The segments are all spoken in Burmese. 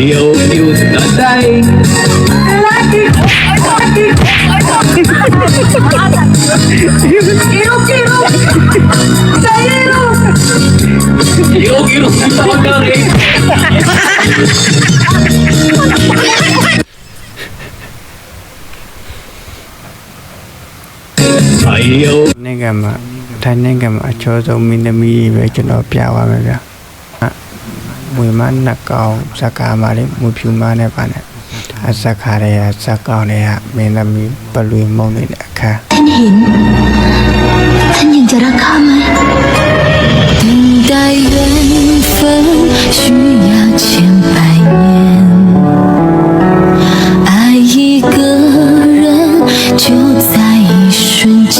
Yêu yêu ở đây Yêu yêu sao cơ đi Phải yêu နိုင်ငံမှာထိုင်းနိုင်ငံမှာအချောဆုံးမင်းသမီးပဲကျွန်တော်ပြပါမယ်ဗျာအ မွေမနှက်ကောင်ဇက်ကားမလေးမူဖြူမနဲ့ပါနဲ့အဇက်ခါတွေကဇက်ကောင်တွေကမင်းသမီးပလွေမုံနေတဲ့အခါ ท่านเห็น ท่านยังจะรักข้าไหม等待缘分需要千百年，爱一个人就在一瞬间，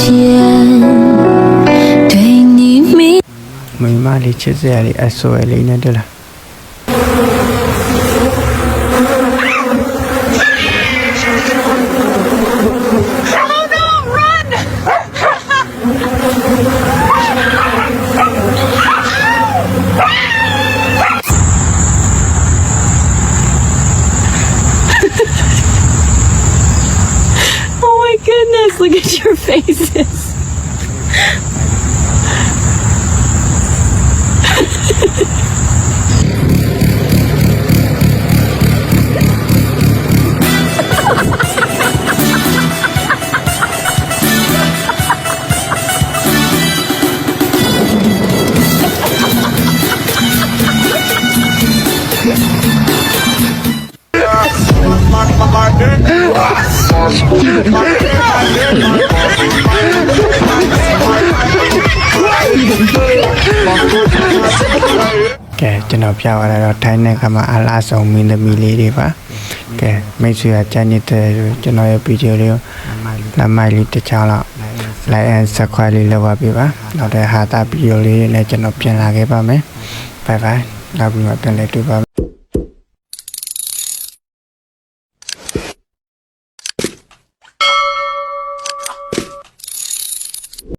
对你明。 မွေမလေးချစ်စရာလေးအဆွဲလေးနဲ့တွေ့လား read your faces. Mark ကဲကျွန်တော်ပြသွားတာတော့ထိုင်းနိုင်ငံမှာအလားဆုံးမင်းသမီးလေးတွေပါ။ကဲမိတ်ဆွေကကြံ့နေတဲ့ကျွန်တော်ရဲ့ဗီဒီယိုလေးကိုလက်မိုက်လေးတစ်ချောင်းလောက် like and subscribe လေးလုပ်ပါပေးပါ။နောက်တဲ့ဟာတာဗီဒီယိုလေးတွေနဲ့ကျွန်တော်ပြန်လာခဲ့ပါမယ်။ Bye bye ။နောက်ပြီးမှပြန်လည်တွေ့ပါမယ်